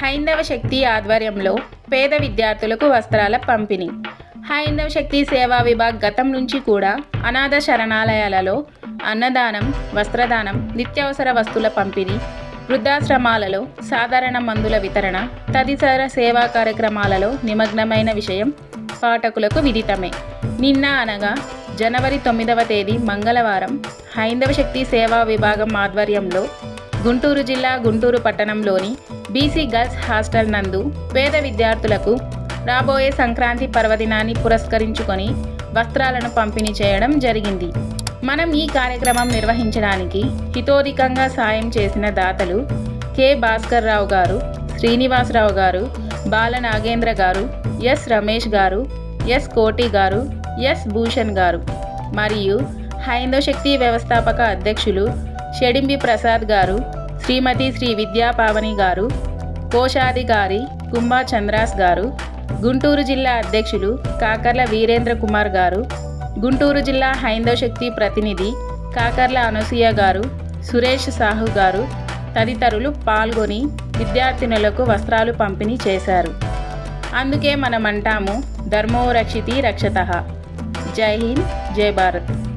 హైందవ శక్తి ఆధ్వర్యంలో పేద విద్యార్థులకు వస్త్రాల పంపిణీ. హైందవ శక్తి సేవా విభాగ్ గతం నుంచి కూడా అనాథ శరణాలయాలలో అన్నదానం వస్త్రదానం నిత్యావసర వస్తువుల పంపిణీ వృద్ధాశ్రమాలలో సాధారణ మందుల వితరణ తదితర సేవా కార్యక్రమాలలో నిమగ్నమైన విషయం పాఠకులకు విదితమే. నిన్న అనగా జనవరి తొమ్మిదవ తేదీ మంగళవారం హైందవ శక్తి సేవా విభాగం ఆధ్వర్యంలో గుంటూరు జిల్లా గుంటూరు పట్టణంలోని బీసీ గర్ల్స్ హాస్టల్ నందు పేద విద్యార్థులకు రాబోయే సంక్రాంతి పర్వదినాన్ని పురస్కరించుకొని వస్త్రాలను పంపిణీ చేయడం జరిగింది. మనం ఈ కార్యక్రమం నిర్వహించడానికి హితోధికంగా సాయం చేసిన దాతలు కె. భాస్కర్ రావు గారు శ్రీనివాసరావు గారు బాల నాగేంద్ర గారు ఎస్. రమేష్ గారు ఎస్. కోటి గారు ఎస్. భూషణ్ గారు మరియు హైందవ శక్తి వ్యవస్థాపక అధ్యక్షులు షడింబి ప్రసాద్ గారు శ్రీమతి శ్రీ విద్యాపావని గారు కోశాధికారి కుంభా చంద్రాస్ గారు గుంటూరు జిల్లా అధ్యక్షులు కాకర్ల వీరేంద్ర కుమార్ గారు గుంటూరు జిల్లా హైందవ శక్తి ప్రతినిధి కాకర్ల అనసూయ గారు సురేష్ సాహు గారు తదితరులు పాల్గొని విద్యార్థినులకు వస్త్రాలు పంపిణీ చేశారు. అందుకే మనం అంటాము ధర్మో రక్షితి రక్షత. జై హింద్ జై భారత్.